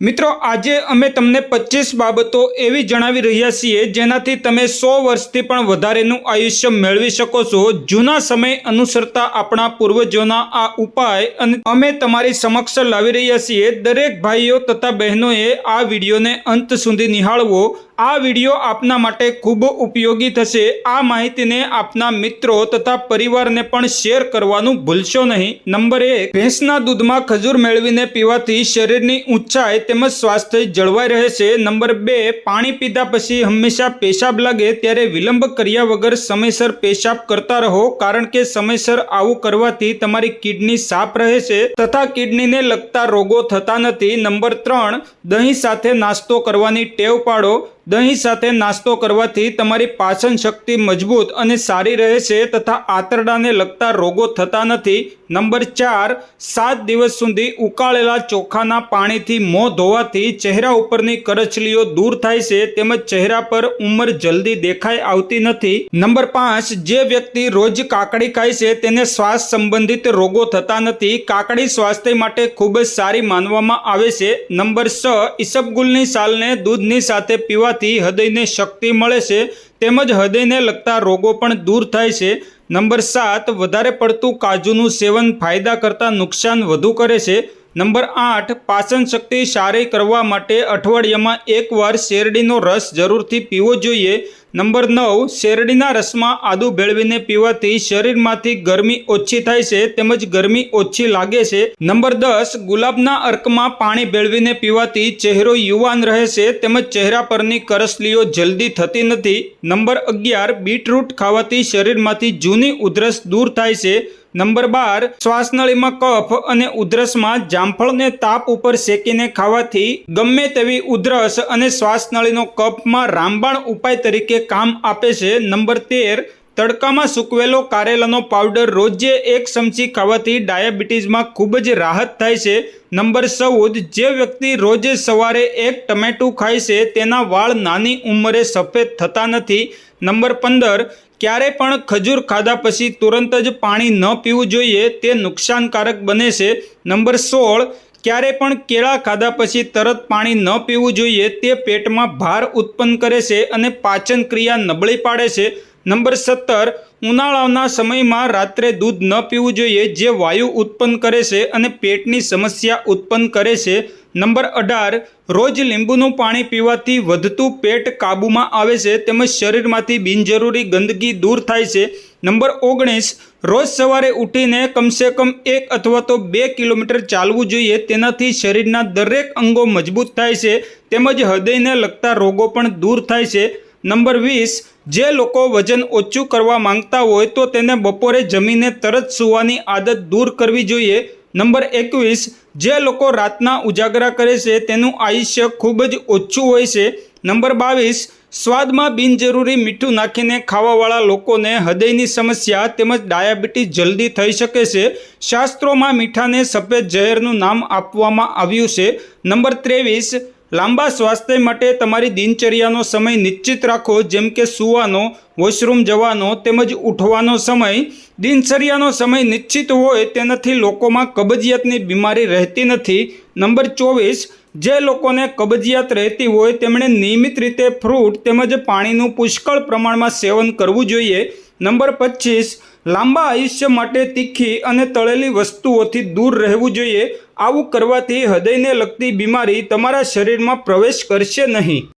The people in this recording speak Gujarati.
મિત્રો, આજે અમે તમને પચીસ બાબતો એવી જણાવી રહ્યા છીએ જેનાથી તમે સો વર્ષથી પણ વધારેનું આયુષ્ય મેળવી શકો છો. જૂના સમય અનુસરતા આપણા પૂર્વજોના આ ઉપાય અને અમે તમારી સમક્ષ લાવી રહ્યા છીએ. દરેક ભાઈઓ તથા બહેનોએ આ વિડીયોને અંત સુધી નિહાળવો. આ વીડિયો આપના માટે ખૂબ ઉપયોગી થશે. આ માહિતીને આપના મિત્રો તથા પરિવારને પણ શેર કરવાનું ભૂલશો નહીં. નંબર એક, ભેંસના દૂધમાં ખજૂર મેળવીને પીવાથી શરીરની ઊંચાઈ તેમજ સ્વાસ્થ્ય જળવાઈ રહે છે નંબર બે, પાણી પીધા પછી હંમેશા પેશાબ લાગે ત્યારે વિલંબ કર્યા વગર સમયસર પેશાબ કરતા રહો, કારણ કે સમયસર આવું કરવાથી તમારી કિડની સાફ રહે છે તથા કિડનીને લગતા રોગો થતા નથી. નંબર ત્રણ, દહીં સાથે નાસ્તો કરવાની ટેવ પાડો. દહીં સાથે નાસ્તો કરવાથી તમારી પાચન શક્તિ મજબૂત અને સારી રહે છે તથા આંતરડાને લગતા રોગો થતા નથી. નંબર ચાર, સાત દિવસ સુધી ઉકાળેલા ચોખાના પાણીથી મોં ધોવાથી ચહેરા ઉપરની કરચલીઓ દૂર થાય છે તેમજ ચહેરા પર ઉંમર જલ્દી દેખાઈ આવતી નથી. નંબર પાંચ, જે વ્યક્તિ રોજ કાકડી ખાય છે તેને શ્વાસ સંબંધિત રોગો થતા નથી. કાકડી સ્વાસ્થ્ય માટે ખૂબ જ સારી માનવામાં આવે છે. નંબર છ, ઈસબગુલની સાલને દૂધની સાથે પીવાથી હૃદયને શક્તિ મળે છે, તેમજ હૃદયને લગતા રોગો પણ દૂર થાય છે. નંબર સાત, વધારે પડતું કાજુનું સેવન ફાયદા કરતાં નુકસાન વધુ કરે છે. નંબર આઠ, પાચન શક્તિ સારી કરવા માટે અઠવાડિયામાં એકવાર શેરડીનો રસ જરૂરથી પીવો જોઈએ. નંબર નવ, શેરડીના રસમાં આદુ ભેળવીને પીવાથી શરીરમાંથી ગરમી ઓછી થાય છે તેમજ ગરમી ઓછી લાગે છે. નંબર દસ, ગુલાબના અર્કમાં પાણી ભેળવીને પીવાથી ચહેરો યુવાન રહે છે તેમજ ચહેરા પરની કરસલીઓ જલ્દી થતી નથી. નંબર અગિયાર, બીટરૂટ ખાવાથી શરીરમાંથી જૂની ઉધરસ દૂર થાય છે નંબર બાર, શ્વાસનળીમાં કફ અને ઉધરસમાં જામફળને તાપ ઉપર શેકીને ખાવાથી ગમે તેવી ઉધરસ અને શ્વાસનળીનો કફમાં રામબાણ ઉપાય તરીકે કામ આપે છે. નંબર તેર, તડકામાં સૂકવેલો કારેલાનો પાવડર રોજે એક ચમચી ખાવાથી ડાયાબિટીસમાં ખૂબ જ રાહત થાય છે. નંબર ચૌદ, જે વ્યક્તિ રોજે સવારે એક ટમેટું ખાય છે, તેના વાળ નાની ઉંમરે સફેદ થતા નથી. નંબર પંદર ક્યારે પણ ખજૂર ખાધા પછી તુરંત જ પાણી ન પીવું જોઈએ તે નુકસાનકારક બને છે. નંબર સોળ, ક્યારે પણ કેળા ખાધા પછી તરત પાણી ન પીવું જોઈએ તે પેટમાં ભાર ઉત્પન્ન કરે છે અને પાચન ક્રિયા નબળી પાડે છે. નંબર સત્તર, ઉનાળાના સમયમાં રાત્રે દૂધ ન પીવું જોઈએ, જે વાયુ ઉત્પન્ન કરે છે અને પેટની સમસ્યા ઉત્પન્ન કરે છે. નંબર અઢાર, રોજ લીંબુનું પાણી પીવાથી વધતું પેટ કાબૂમાં આવે છે તેમજ શરીરમાંથી બિનજરૂરી ગંદકી દૂર થાય છે. નંબર ઓગણીસ, રોજ સવારે ઉઠીને કમસે કમ એક અથવા તો બે કિલોમીટર ચાલવું જોઈએ, તેનાથી શરીરના દરેક અંગો મજબૂત થાય છે તેમજ હૃદયને લગતા રોગો પણ દૂર થાય છે. નંબર વીસ, જે લોકો વજન ઓછું કરવા માંગતા હોય તો તેને બપોરે જમીને તરત સૂવાની આદત દૂર કરવી જોઈએ. નંબર એકવીસ, જે લોકો રાતના ઉજાગરા કરે છે તેનું આયુષ્ય ખૂબ જ ઓછું હોય છે. નંબર બાવીસ, સ્વાદમાં બિનજરૂરી મીઠું નાખીને ખાવાવાળા લોકોને હૃદયની સમસ્યા તેમજ ડાયાબિટીસ જલ્દી થઈ શકે છે. શાસ્ત્રોમાં મીઠાને સફેદ ઝેરનું નામ આપવામાં આવ્યું છે. નંબર ત્રેવીસ લાંબા સ્વાસ્થ્ય માટે તમારી દિનચર્યાનો સમય નિશ્ચિત રાખો, જેમ કે સૂવાનો, વોશરૂમ જવાનો તેમજ ઉઠવાનો સમય. દિનચર્યાનો સમય નિશ્ચિત હોય તેનાથી લોકોમાં કબજિયાતની બીમારી રહેતી નથી. નંબર ચોવીસ, જે લોકોને કબજિયાત રહેતી હોય તેમણે નિયમિત રીતે ફ્રૂટ તેમજ પાણીનું પુષ્કળ પ્રમાણમાં સેવન કરવું જોઈએ. નંબર પચીસ લાંબા આયુષ્ય માટે તીખી અને તળેલી વસ્તુઓથી દૂર રહેવું જોઈએ. આવું કરવાથી હૃદયને લગતી બીમારી તમારા શરીરમાં પ્રવેશ કરશે નહીં.